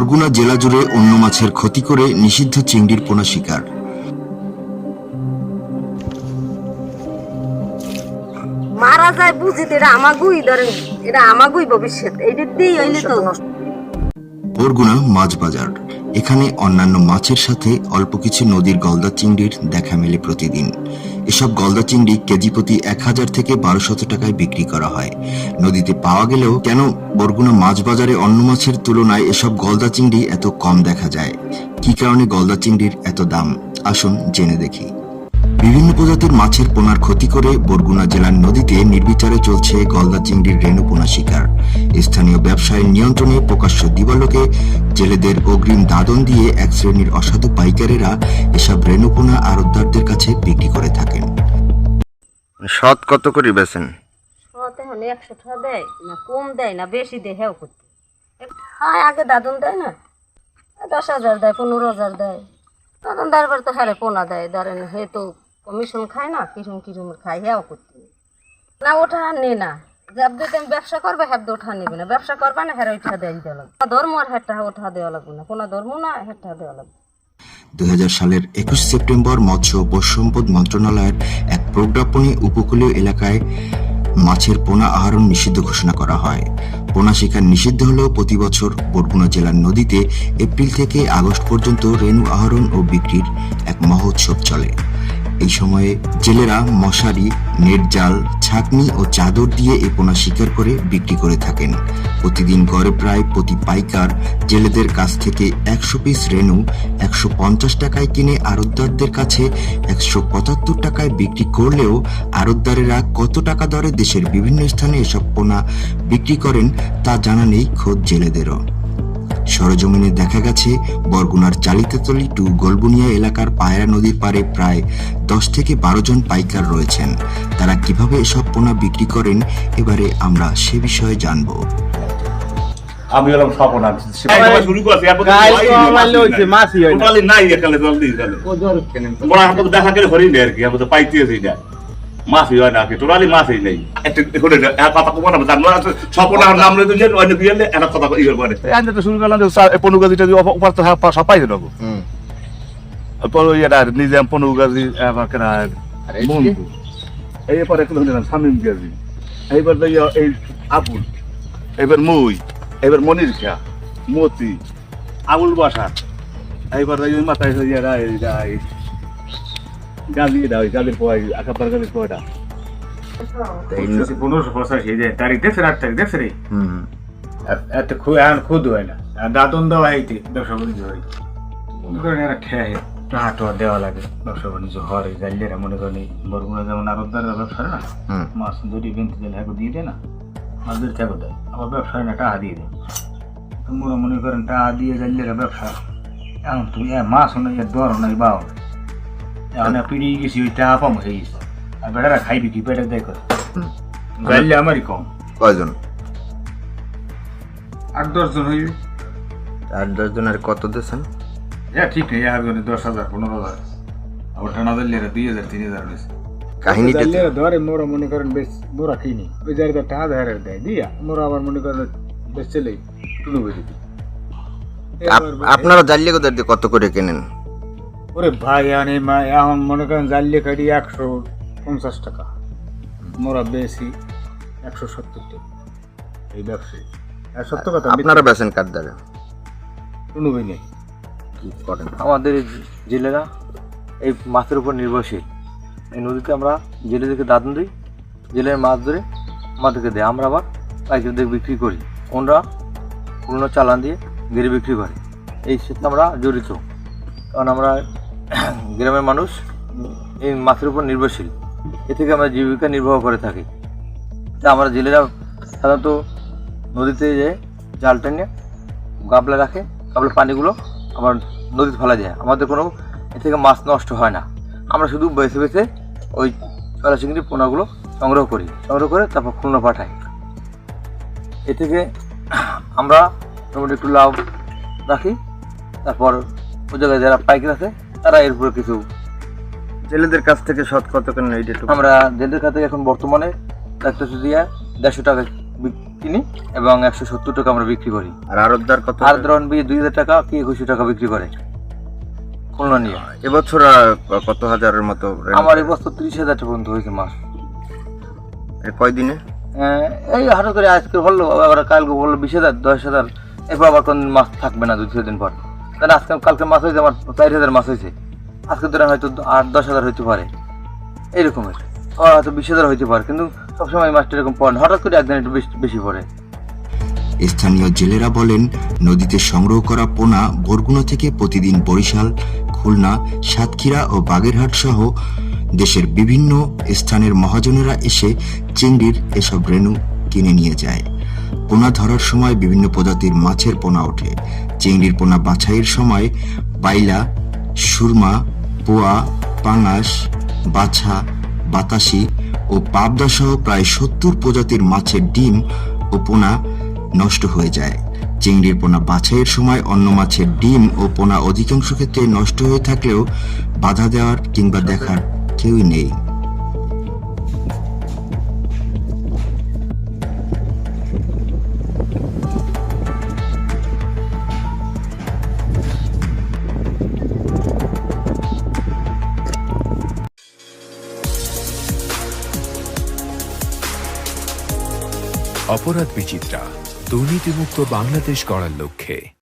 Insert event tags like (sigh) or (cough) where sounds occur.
বরগুনা জেলা জুড়ে অন্য মাছের ক্ষতি করে নিষিদ্ধ চিংড়ির পোনা শিকার। মারা যায় বুঝি এটা আমাগুই ধরেন এটা আমাগুই ভবিষ্যৎ এইটা দিয়েই হইলে তো বরগুনা মাছ বাজার এখানে অন্যান্য মাছের সাথে অল্প কিছু নদীর গলদা চিংড়ির দেখা মেলে প্রতিদিন। এসব গলদা চিংড়ি কেজি প্রতি এক হাজার থেকে বারোশত টাকায় বিক্রি করা হয়। নদীতে পাওয়া গেলেও কেন বরগুনা মাছ বাজারে অন্য মাছের তুলনায় এসব গলদা চিংড়ি এত কম দেখা যায়? কি কারণে গলদা চিংড়ির এত দাম? আসুন জেনে দেখি। বিভিন্ন প্রজাতির মাছের পোনার ক্ষতি করে বরগুনা জেলার নদীতে নির্বিচারে চলছে গলদা চিংড়ির রেণু পোনা শিকার। স্থানীয় ব্যবসায়ীর নিয়ন্ত্রণে প্রকাশ্য দিবালোকে জেলেদের অগ্রিম দাদন দিয়ে এক শ্রেণির অসাধু পাইকারেরা এসব রেণু পোনা আড়তদারদের কাছে বিক্রি করে থাকেন। সৎ কত করে বেছেন শতে হলে একশো টাকা দেয় না কম দেয় না বেশি দেয় হেও করতে। হ্যাঁ আগে দাদন দেয় না। দশ হাজার দেয় পনেরো হাজার দেয়। দাদন দেওয়ার তো হ্যাঁ পোনা দেয়। ধরেন হে তো কমিশন খায় না কিরম কিরম খায় হেও করতে। না ওঠা নে না। এক প্রজ্ঞাপনে উপকূলীয় এলাকায় মাছের পোনা আহরণ নিষিদ্ধ ঘোষণা করা হয়। পোনা শিকার নিষিদ্ধ হলেও প্রতি বছর বরগুনা জেলার নদীতে এপ্রিল থেকে আগস্ট পর্যন্ত রেণু আহরণ ও বিক্রির এক মহোৎসব চলে। এই সময়ে জেলেরা মশারি, নেট জাল, ছাকনি ও চাদর দিয়ে এ পোনা শিকার করে বিক্রি করে থাকেন। প্রতিদিন গড়ে প্রায় প্রতি পাইকার জেলেদের কাছ থেকে একশো পিস রেণু একশো পঞ্চাশ টাকায় কিনে আড়তদারদের কাছে একশো পঁচাত্তর টাকায় বিক্রি করলেও আড়তদারেরা কত টাকা দরে দেশের বিভিন্ন স্থানে এসব পোনা বিক্রি করেন তা জানা নেই খোদ জেলেদেরও। সরজমিনে দেখা গেছে বরগুনার চালিতাতলি টু গোলবুনিয়া এলাকার পায়রা নদীর পাড়ে প্রায় দশ থেকে বারো জন পাইকার রয়েছেন। তারা কীভাবে এসব পোনা বিক্রি করেন এবারে আমরা সে বিষয়ে জানব। আমি হলাম স্বপন শুরু করছি নি, নাই। না। জলদি তো দেখা করে হরিণ আর কি আমি তো পাইতেছি এটা। মাছই হয় না কি টোটালি মাফি নেই কথা জানো স্বপন আর নাম অন্য কি কথা ইয়ে করে তো শুরু করলাম যে পনু গাজি যদি উপর তো সব পাই দেবো পর এটা নিজাম পনু গাজি আবার কেন বন্ধু এইবার একটু ধরে শামিম গাজি এইবার এই আবুল এবার মুই এবার মনির খা মতি আবুল বাসা এইবার মাথায় দাও পনেরোশো যে তারিখ তারিখ রে এত হয় না দাদন দেওয়া ব্যবসা হয় মনে করেন টোয়া দেওয়া লাগে ব্যবসা বাণিজ্য হয় জানলে মনে করেন বরগুনা যেমন আরদার ব্যবসা না মাছ কিনতে গেলে হ্যাঁ দিয়ে দেয় না মাছ ধরে থাকো দেয় আবার ব্যবসায় না টাকা দিয়ে দেয় মনে করেন টাকা দিয়ে জানলে ব্যবসা এখন তুমি মাছ এ দর নাই বাও এখন পিড়িয়ে গেছি ওই টাকা পাম হয়ে গেছে আর বেটারা খাইবি কি পেটে দেয় করে আমারই কম কয়জন আট দশজন হইবে আট দশ জনের কত দিয়েছেন হ্যাঁ ঠিক নেই একজনে দশ হাজার পনেরো হাজার আবার টানা দিলে দুই হাজার তিন হাজার বেশি কাহিনীটা ধরে মোরা মনে করেন বেশ মোরা কিনি ওই জায়গায় টাকা ধারে দেয় দিয়া মোরা আবার মনে করেন বেশ চলেই টুনু বেরি আপনারা জানলে কোথায় কত করে কেনেন ওরে ভাই আনে মা এখন মনে করেন জানলে কাটি একশো পঞ্চাশ টাকা। মোরা বেশি একশো সত্তর টাকা। এই ব্যবসায়ী। আর সত্য কথা আপনারা বেছেন কার দ্বারা? টুনু বেরি কি করেন? আমাদের এই জেলেরা এই মাছের উপর নির্ভরশীল। এই নদীতে আমরা জেলেদেরকে দাদন দিই জেলের মাছ ধরে আমাদেরকে দেয়। আমরা আবার পাইকারদের বিক্রি করি। ওনরা পুরনো চালান দিয়ে গেড়ে বিক্রি করে। এই সাথে আমরা জড়িত। কারণ আমরা (clears throat) গ্রামের মানুষ এই মাছের উপর নির্ভরশীল। এ থেকে আমরা জীবিকা নির্বাহ করে থাকি। তা আমরা জেলেরা সাধারণত নদীতে যে জালটা নিয়ে গাবলা রাখে, গাবলার পানিগুলো আবার নদীতে ফেলা যায়। আমাদের কোনো এ থেকে মাছ নষ্ট হয় না। আমরা শুধু বেছে বেছে ওই চলা চিংড়ি পোনাগুলো সংগ্রহ করি। সংগ্রহ করে তারপর খুলনা পাঠাই। এ থেকে (clears throat) আমরা একটু লাভ রাখি। তারপর ওই জায়গায় যারা পাইকার আছে তারা এর উপরে কিছু জেলেদের কাছ থেকে শত কত কেন আমরা জেলের খাতে এখন বর্তমানে একটা দিয়ে দেড়শো টাকা কিনি এবং একশো সত্তর টাকা আমরা বিক্রি করি। আর আরবদার কত? আর ধরুন বি দুই হাজার টাকা কি একুশশো টাকা বিক্রি করে। খুলনা নিয়ে। এবছর কত হাজারের মতো আমার এই বছর তিরিশ হাজার টাকা পর্যন্ত হয়েছে মাছ কয়দিনে? এই হঠাৎ করে আজকে বলল আবার কালকে বলল বিশ হাজার দশ হাজার। এরপর আবার কোন মাছ থাকবে না দুই তিন দিন পর। তাহলে আজকে কালকে মাছ হয়েছে, আমার চার হাজার মাছ হয়েছে। আজকে ধরে হয়তো আট, দশ হাজার হইতে পারে। এইরকমের আবার হয়তো বিশ হাজার হইতে পারে, কিন্তু সবসময় মাছটা এরকম পড়ে। হঠাৎ করে একদিন একটু বেশি পড়ে। স্থানীয় জেলেরা বলেন, নদীতে সংগ্রহ করা পোনা বরগুনা থেকে প্রতিদিন বরিশাল, খুলনা, সাতক্ষীরা ও বাগেরহাট সহ দেশের বিভিন্ন স্থানের মহাজনেরা এসে চিংড়ির এসব রেণু কিনে নিয়ে যায়। পোনা ধরার সময় বিভিন্ন প্রজাতির মাছের পোনা ওঠে। চিংড়ির পোনা বাছাইয়ের সময় বাইলা সুরমা, পোয়া, পাঙাশ, বাছা, বাতাসি ও পাবদা সহ প্রায় সত্তর প্রজাতির মাছের ডিম ও পোনা নষ্ট হয়ে যায়। চিংড়ির পোনা বাছাইয়ের সময় অন্য মাছের ডিম ও পোনা অধিকাংশ ক্ষেত্রে নষ্ট হয়ে থাকলেও বাধা দেওয়ার কিংবা দেখার কেউই নেই। অপরাধ বিচিত্রা দুর্নীতিমুক্ত বাংলাদেশ গড়ার লক্ষ্যে।